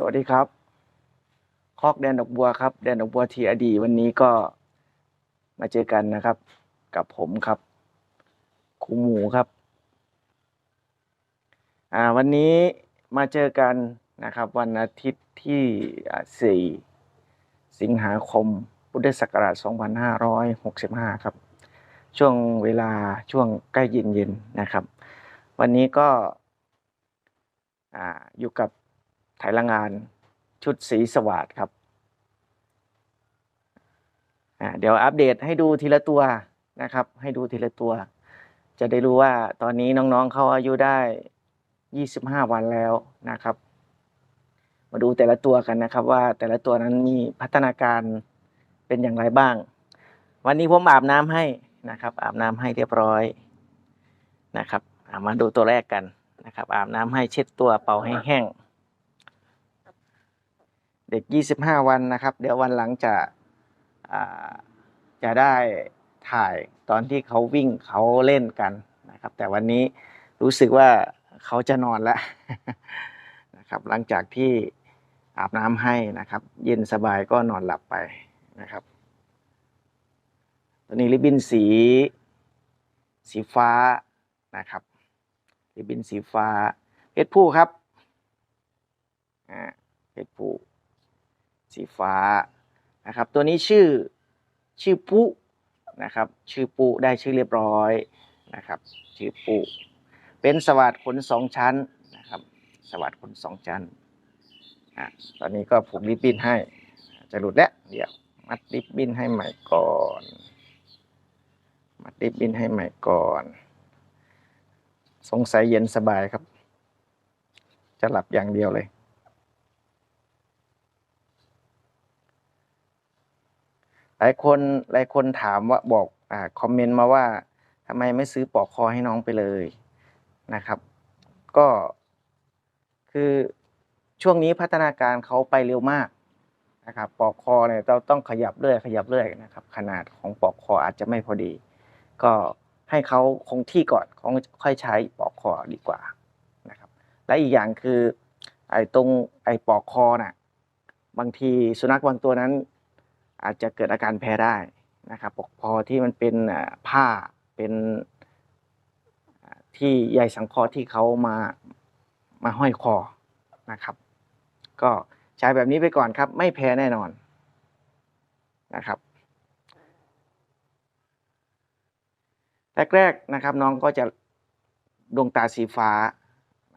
สวัสดีครับ คอกแดนดอกบัวครับ แดนดอกบัวทีอดีวันนี้ก็มาเจอกันนะครับ กับผมครับครูหมูครับ อ่า วันนี้มาเจอกันนะครับ วันอาทิตย์ที่อ่า4สิงหาคม พุทธศักราช 2565 ครับ ช่วงเวลาช่วงใกล้เย็นๆนะครับ วันนี้ก็อ่าอยู่กับ ถ่ายละงานชุดสีสวัสดครับเดี๋ยวอัปเดตให้ดูทีละตัวนะครับ ให้ดูทีละตัว จะได้รู้ว่าตอนนี้น้องๆเขาอายุได้ 25 วันแล้วนะครับ มาดูแต่ละตัวกันนะครับ ว่าแต่ละตัวนั้นมีพัฒนาการเป็นอย่างไรบ้าง วันนี้ผมอาบน้ำให้นะครับ อาบน้ำให้เรียบร้อยนะครับามาดูตัวแรกกันนะครับ อาบน้ำให้เช็ดตัวเป่าให้แห้ง เด็ก 25 วันนะครับ เดี๋ยววันหลังจะจะได้ถ่ายตอนที่เขาวิ่งเขาเล่นกันนะครับ แต่วันนี้รู้สึกว่าเขาจะนอนแล้วนะครับ หลังจากที่อาบน้ำให้นะครับ เย็นสบายก็นอนหลับไปนะครับ ตัวนี้ริบบิ้นสี สีฟ้านะครับ ริบบิ้นสีฟ้าเพชรผู้ครับอ่าเพชรผู้ สีฟ้านะครับ ตัวนี้ชื่อชื่อปุนะครับ ชื่อปุได้ชื่อเรียบร้อยนะครับ ชื่อปุเป็นสวัสดขนสองชั้นนะครับ สวัสดขนสองชั้นอะตอนนี้ก็ผูกริบบิ้นให้ จะหลุดแล้วเดี๋ยวมัดริบบิ้นให้ใหม่ก่อนมัดริบบิ้นให้ใหม่ก่อน สงสัยเย็นสบายครับ จะหลับอย่างเดียวเลย หลายคนหลายคนถามว่าบอกอ่าคอมเมนต์มาว่าทำไมไม่ซื้อปลอกคอให้น้องไปเลยนะครับ ก็คือช่วงนี้พัฒนาการเขาไปเร็วมากนะครับปลอกคอเนี่ยเราต้องขยับเรื่อยขยับเรื่อยนะครับ ขนาดของปลอกคออาจจะไม่พอดี ก็ให้เขาคงที่ก่อนเขาค่อยใช้ปลอกคอดีกว่านะครับและอีกอย่างคือไอ้ตรงไอ้ปลอกคอน่ะบางทีสุนัขบางตัวนั้น อาจจะเกิดอาการแพ้ได้นะครับปลอกคอที่มันเป็นผ้าเป็นที่ใยสังเคราะห์ที่เขามามาห้อยคอนะครับ ก็ใช้แบบนี้ไปก่อนครับ ไม่แพ้แน่นอนนะครับแรกๆนะครับน้องก็จะดวงตาสีฟ้า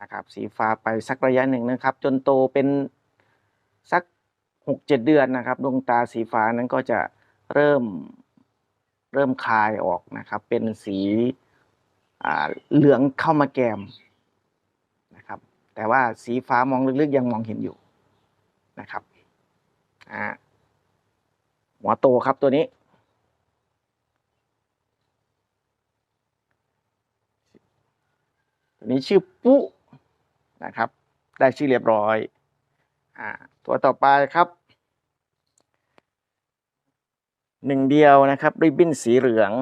นะครับสีฟ้าไปสักระยะหนึ่งนะครับ จนโตเป็นสัก หกเจ็ดเดือนนะครับ ดวงตาสีฟ้านั้นก็จะเริ่มเริ่มคลายออกนะครับ เป็นสีเหลืองเข้ามาแกมนะครับ แต่ว่าสีฟ้ามองลึกๆยังมองเห็นอยู่นะครับหัวโตครับตัวนี้ ตัวนี้ชื่อปุ๊นะครับ ได้ชื่อเรียบร้อยอตัวต่อไปครับ หนึ่งเดียวนะครับริบบิ้นสีเหลือง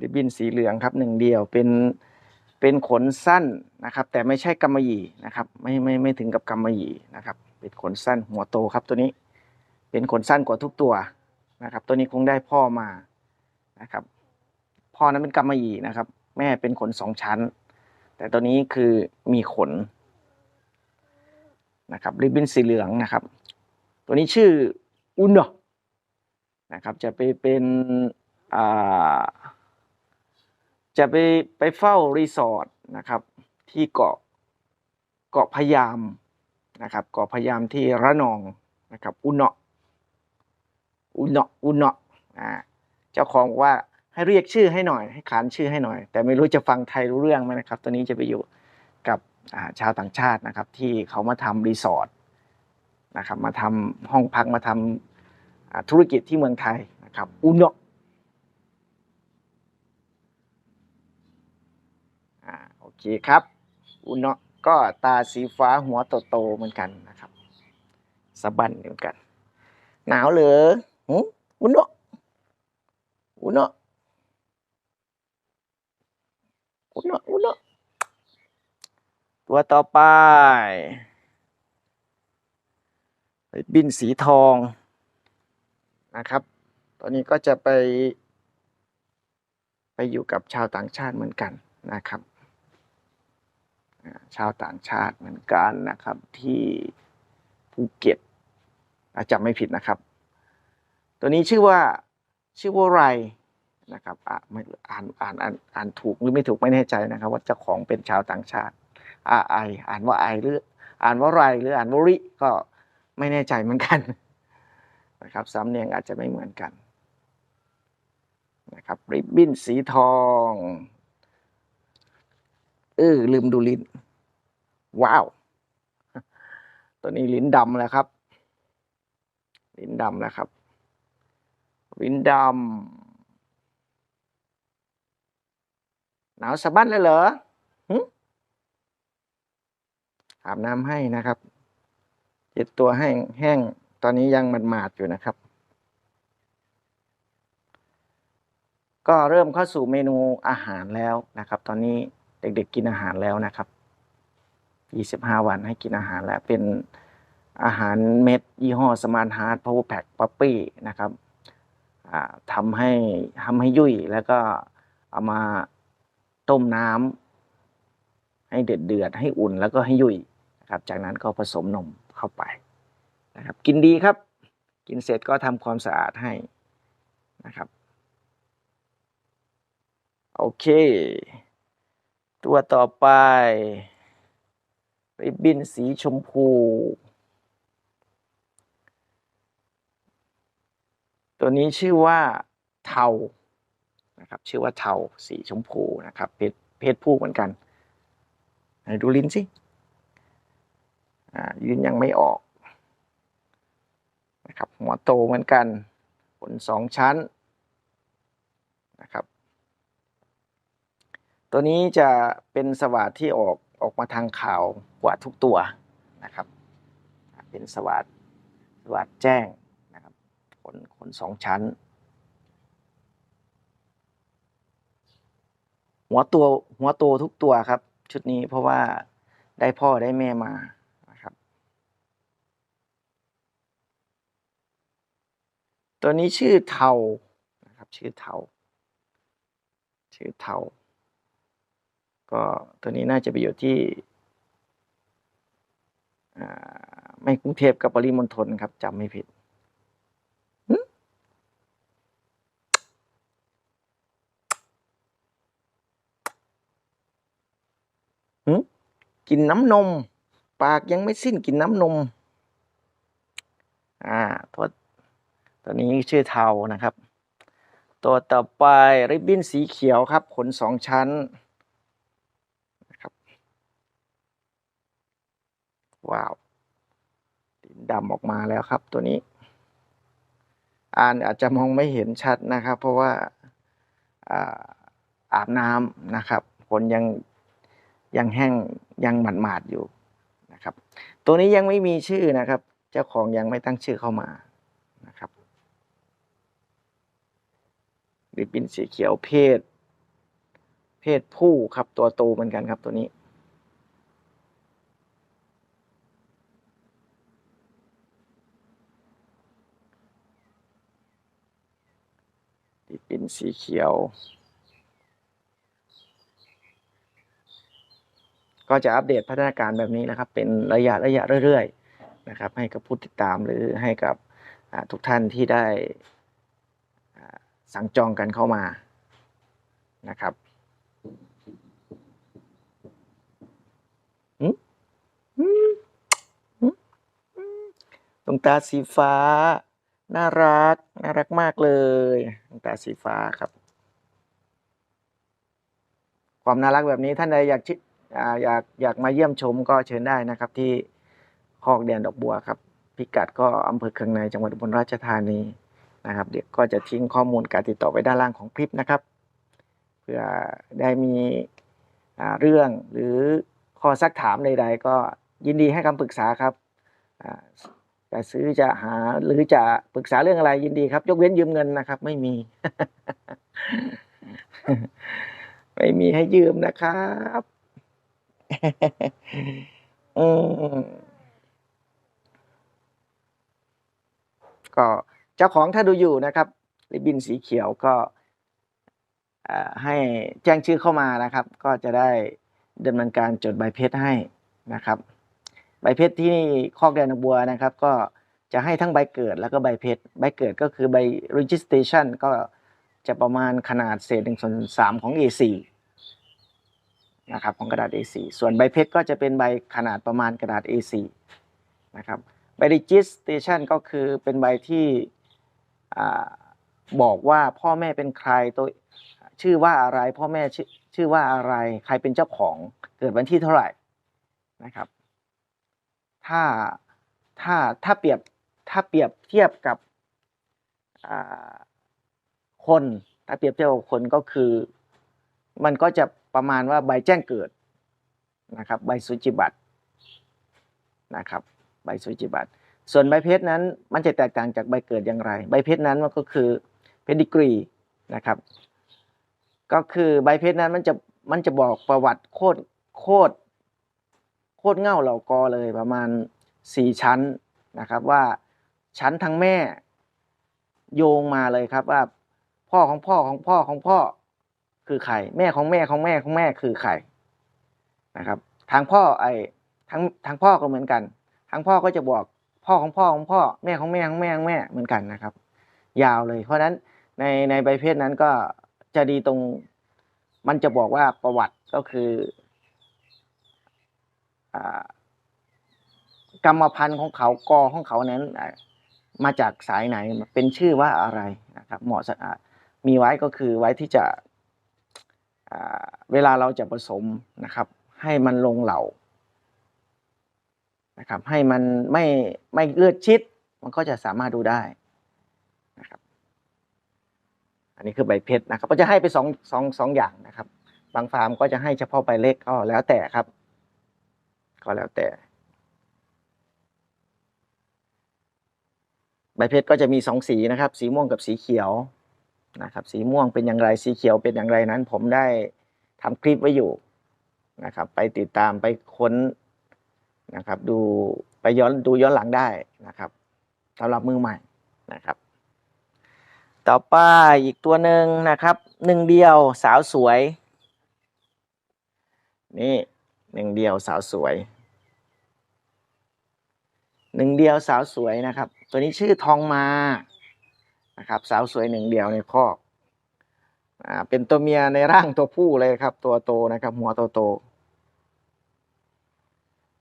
ริบบิ้นสีเหลืองครับหนึ่งเดียวเป็นเป็นขนสั้นนะครับ แต่ไม่ใช่กำมะหยี่นะครับ ไม่ไม่ไม่ถึงกับกำมะหยี่นะครับ เป็นขนสั้นหัวโตครับตัวนี้ เป็นขนสั้นกว่าทุกตัวนะครับ ตัวนี้คงได้พ่อมานะครับ พ่อนั้นเป็นกำมะหยี่นะครับ แม่เป็นขนสองชั้น แต่ตัวนี้คือมีขน นะครับริบบิ้นสีเหลืองนะครับ ตัวนี้ชื่ออุนโนนะครับจะไปเป็นจะไปไปเฝ้ารีสอร์ทนะครับที่เกาะเกาะพยามนะครับเกาะพยามที่ระนองนะครับอุนโนาะอุนโนาะอุนโนอ่าเจ้าของว่าให้เรียกชื่อให้หน่อยให้ขานชื่อให้หน่อย แต่ไม่รู้จะฟังไทยรู้เรื่องไหมนะครับ ตัวนี้จะไปอยู่ ชาวต่างชาตินะครับที่เขามาทำรีสอร์ทนะครับมาทำห้องพักมาทำอ่าธุรกิจที่เมืองไทยนะครับอุนโนอ่าโอเคครับ อุนโนก็ตาสีฟ้าหัวโตๆเหมือนกันนะครับสะบันเหมือนกัน หนาวเหรออุนโนอุนโนอุนะอุนะ ตัวต่อไปบินสีทองนะครับตัวนี้ก็จะไป ไปอยู่กับชาวต่างชาติเหมือนกันนะครับ ชาวต่างชาติเหมือนกันนะครับที่ภูเก็ตอาจำไม่ผิดนะครับ ตัวนี้ชื่อว่าชื่อว่าไรนะครับอ่านอ่านอ่านอ่านถูกหรือไม่ถูกไม่แน่ใจนะครับ ว่าเจ้าของเป็นชาวต่างชาติ อาไออ่านว่าไอหรืออ่านว่าไรหรืออ่านว่าริก็ไม่แน่ใจเหมือนกันนะครับสำเนียงอาจจะไม่เหมือนกันนะครับริบบิ้นสีทองเออลืมดูลิ้น ว้าว ตัวนี้ลิ้นดำแล้วครับ ลิ้นดำแล้วครับ ลิ้นดำหนาวสะบั้นเลยเหรอ อาบน้ำให้นะครับเจ็ดตัวแห้งแห้งตอนนี้ยังมันหมาดอยู่นะครับ ก็เริ่มเข้าสู่เมนูอาหารแล้วนะครับ ตอนนี้เด็กๆกินอาหารแล้วนะครับ 25 วันให้กินอาหารแล้วเป็นอาหารเม็ดยี่ห้อสมานฮาร์ดพาวเวอร์แพ็คป๊ปปี้นะครับอ่าทำให้ทำให้ยุ่ยแล้วก็เอามาต้มน้ำให้เดือดเดือดให้อุ่นแล้วก็ให้ยุ่ย นะครับ จากนั้นก็ผสมนมเข้าไปนะครับ กินดีครับ กินเสร็จก็ทำความสะอาดให้นะครับ โอเค ตัวต่อไป ริบบิ้นสีชมพู ตัวนี้ชื่อว่าเทานะครับชื่อว่าเทาสีชมพูนะครับเพศเพศผู้เหมือนกันไหนดูลิ้นสิ อ่าลิ้นยังไม่ออกนะครับหัวโตเหมือนกันขนสองชั้นนะครับ ตัวนี้จะเป็นสวัสดที่ออกออกมาทางขาวกว่าทุกตัวนะครับ เป็นสวัสดสวัสดแจ้งนะครับขนขนสองชั้น หัวตัวหัวโตทุกตัวครับ ชุดนี้เพราะว่าได้พ่อได้แม่มานะครับ ตัวนี้ชื่อเทานะครับ ชื่อเทา ชื่อเทา ก็ตัวนี้น่าจะไปอยู่ที่ไม่กรุงเทพกับปริมณฑลครับจำไม่ผิดกินน้ำนม ปากยังไม่สิ้นกินน้ำนม อ่าตัว ตัวนี้ชื่อเทานะครับ ตัวต่อไปริบบิ้นสีเขียวครับ ขนสองชั้นนะครับว้าวดินดำออกมาแล้วครับตัวนี้ อ่านอาจจะมองไม่เห็นชัดนะครับ เพราะว่าอ่าอาบน้ำนะครับขนยังยังแห้งยังหมาดๆอยู่นะครับ ตัวนี้ยังไม่มีชื่อนะครับ เจ้าของยังไม่ตั้งชื่อเข้ามานะครับ ริบบิ้นสีเขียวเพศ เพศผู้ครับตัวโตเหมือนกันครับตัวนี้ที่เป็นสีเขียว ก็จะอัปเดตพัฒนาการแบบนี้นะครับ เป็นระยะระยะเรื่อยๆนะครับ ให้กับผู้ติดตามหรือให้กับทุกท่านที่ได้ สั่งจองกันเข้ามานะครับหึหึหึหึดวงตาสีฟ้า น่ารัก น่ารักมากเลยดวงตาสีฟ้าครับ ความน่ารักแบบนี้ท่านใดอยากชิอ่าอยากอยากมาเยี่ยมชมก็เชิญได้นะครับที่คอกแดนดอกบัวครับ พิกัดก็อำเภอเคืองในจังหวัดอุบลราชธานี นะครับ เดี๋ยวก็จะทิ้งข้อมูลการติดต่อไว้ด้านล่างของคลิปนะครับ เพื่อได้มีเรื่องหรือข้อซักถามใดๆ ก็ยินดีให้คำปรึกษาครับจะซื้อจะหาหรือจะปรึกษาเรื่องอะไรยินดีครับ ยกเว้นยืมเงินนะครับ ไม่มี ไม่มีให้ยืมนะครับอืมก็ เจ้าของถ้าดูอยู่นะครับริบบินสีเขียวก็ให้แจ้งชื่อเข้ามานะครับ ก็จะได้ดำเนินการจดใบเพชรให้นะครับ ใบเพชรที่คอกแดนหนองบัวนะครับ ก็จะให้ทั้งใบเกิดแล้วก็ใบเพชรใบเกิดก็คือใบ registration ก็จะประมาณขนาดเศษหนึ่งส่วนสามของ A4 นะครับของกระดาษ A4 ส่วนใบเพชรก็จะเป็นใบขนาดประมาณกระดาษ A4 นะครับใบ registration ก็คือเป็นใบที่ บอกว่าพ่อแม่เป็นใครตัวชื่อว่าอะไร พ่อแม่ชื่อชื่อว่าอะไร ใครเป็นเจ้าของเกิดวันที่เท่าไหร่นะครับ ถ้าถ้าถ้าเปรียบถ้าเปรียบเทียบกับคนถ้าเปรียบเทียบกับคนก็คือ มันก็จะประมาณว่าใบแจ้งเกิดนะครับ ใบสุจิบัตรนะครับ ใบสุจิบัตร ส่วนใบเพชรนั้นมันจะแตกต่างจากใบเกิดอย่างไร ใบเพชรนั้นมันก็คือเพดิกรีนะครับ ก็คือใบเพชรนั้นมันจะมันจะบอกประวัติโคตรโคตรโคตรเง่าเหล่ากอเลยประมาณสี่ชั้นนะครับว่าชั้นทางแม่โยงมาเลยครับว่า พ่อของพ่อของพ่อของพ่อคือใครแม่ของแม่ของแม่ของแม่คือใครนะครับ ทางพ่อไอ้ทางทางพ่อก็เหมือนกัน ทางพ่อก็จะบอก พ่อของพ่อของพ่อแม่ของแม่ของแม่ของแม่เหมือนกันนะครับ ยาวเลย เพราะฉะนั้นในในใบเพศนั้นก็จะดีตรง มันจะบอกว่าประวัติก็คือกรรมพันธุ์ของเขากอของเขานั้นมาจากสายไหนเป็นชื่อว่าอะไรนะครับเหมาะสะอาดมีไว้ก็คือไว้ที่จะเวลาเราจะผสมนะครับ ให้มันลงเหล่า นะครับให้มันไม่ไม่เลือดชิด มันก็จะสามารถดูได้นะครับอันนี้คือใบเพชรนะครับก็จะให้ไปสองสองสองอย่างนะครับ บางฟาร์มก็จะให้เฉพาะใบเล็กก็แล้วแต่ครับ ก็แล้วแต่ ใบเพชรก็จะมีสองสีนะครับ สีม่วงกับสีเขียวนะครับ สีม่วงเป็นอย่างไรสีเขียวเป็นอย่างไรนั้น ผมได้ทำคลิปไว้อยู่นะครับ ไปติดตามไปค้น นะครับ ดูไปย้อนดูย้อนหลังได้นะครับสำหรับมือใหม่นะครับ ต่อไปอีกตัวหนึ่งนะครับหนึ่งเดียวสาวสวย นี่หนึ่งเดียวสาวสวยหนึ่งเดียวสาวสวยนะครับ ตัวนี้ชื่อทองมานะครับ สาวสวยหนึ่งเดียวในคอกอ่าเป็นตัวเมียในร่างตัวผู้เลยครับ ตัวโตนะครับ หัวโตโต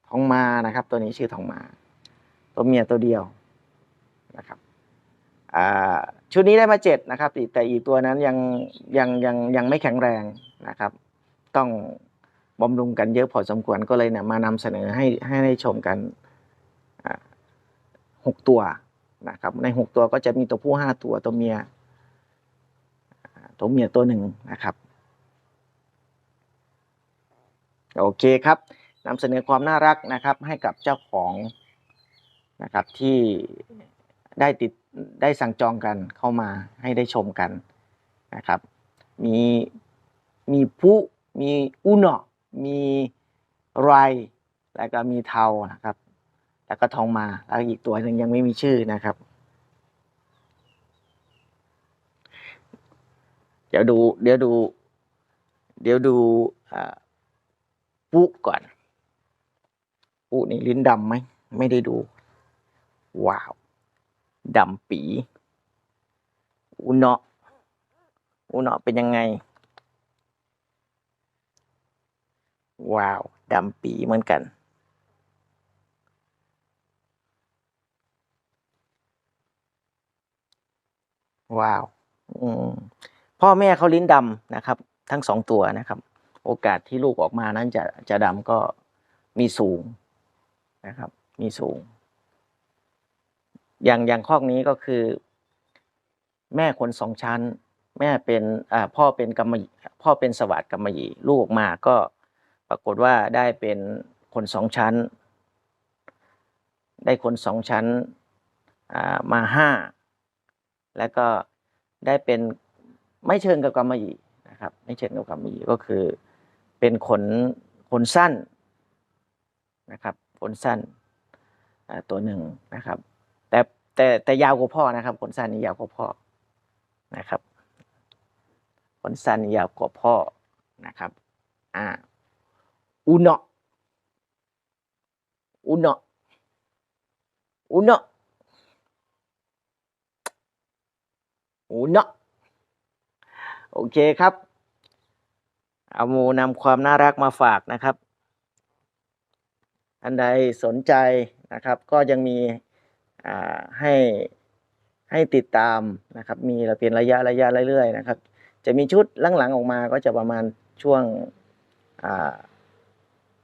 ทองมานะครับ ตัวนี้ชื่อทองมา ตัวเมียตัวเดียวนะครับชุดนี้ได้มาเจ็ดนะครับแต่อีกตัวนั้นยังยังยังยังไม่แข็งแรงนะครับ ต้องบำรุงกันเยอะพอสมควรก็เลยเนี่ยมานำเสนอให้ให้ได้ชมกันหกตัวนะครับ ในหกตัวก็จะมีตัวผู้ห้าตัวตัวเมียตัวเมียตัวหนึ่งนะครับ โอเคครับ นำเสนอความน่ารักนะครับให้กับเจ้าของนะครับที่ได้ติดได้สั่งจองกันเข้ามาให้ได้ชมกันนะครับ มีมีผู้มีอุนะมีไรแล้วก็มีเทานะครับ แล้วก็ทองมาแล้วอีกตัวหนึ่งยังไม่มีชื่อนะครับ เดี๋ยวดูเดี๋ยวดู เดี๋ยวดูปุ๊ก่อน ปุ๊นี่ลิ้นดำไหม ไม่ได้ดู ว้าวดำปีอุเนาะอุเนาะเป็นยังไง ว้าวดำปีเหมือนกัน ว้าวพ่อแม่เขาลิ้นดำนะครับ ทั้งสองตัวนะครับ โอกาสที่ลูกออกมานั้นจะจะดำก็มีสูง นะครับ มีสูง อย่างอย่างข้อนี้ก็คือ แม่คนสองชั้น แม่เป็นพ่อเป็นกรรมหยี่พ่อเป็นสวัสดกรรมยีลูกออกมาก็ปรากฏว่าได้เป็นคนสองชั้น ได้คนสองชั้นมาห้าแล้วก็ได้เป็นไม่เชิงกับกรรมยีนะครับ ไม่เชิงกับกรรมยีก็คือเป็นขนขนสั้นนะครับ ขนสั้นตัวหนึ่งนะครับ แต่แต่แต่ยาวกว่าพ่อนะครับขนสั้นนี่ยาวกว่าพ่อนะครับขนสั้นยาวกว่าพ่อนะครับอ่าอุเนาะอุเนาะอุเนาะอุเนาะโอเคครับ เอามูนำความน่ารักมาฝากนะครับ อันใดสนใจนะครับ ก็ยังมีให้ให้ติดตามนะครับ มีเราเป็นระยะระยะเรื่อยๆนะครับ จะมีชุดหลังๆออกมาก็จะประมาณช่วง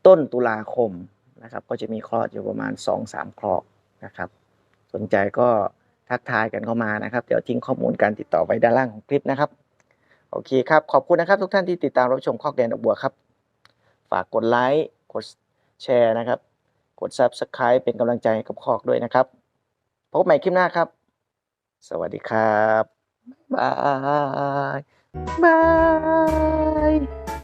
ต้นตุลาคมนะครับ ก็จะมีคลอดอยู่ประมาณ2อสามคลอกนะครับ สนใจก็ทักทายกันเข้ามานะครับ เดี๋ยวทิ้งข้อมูลการติดต่อไว้ด้านล่างของคลิปนะครับ โอเคครับ ขอบคุณนะครับทุกท่านที่ติดตามรับชมคอกแดนดอกบัวครับ ฝากกดไลค์กด แชร์นะครับ กด Subscribe เป็นกำลังใจกับคอกด้วยนะครับ พบใหม่คลิปหน้าครับ สวัสดีครับ บาย บาย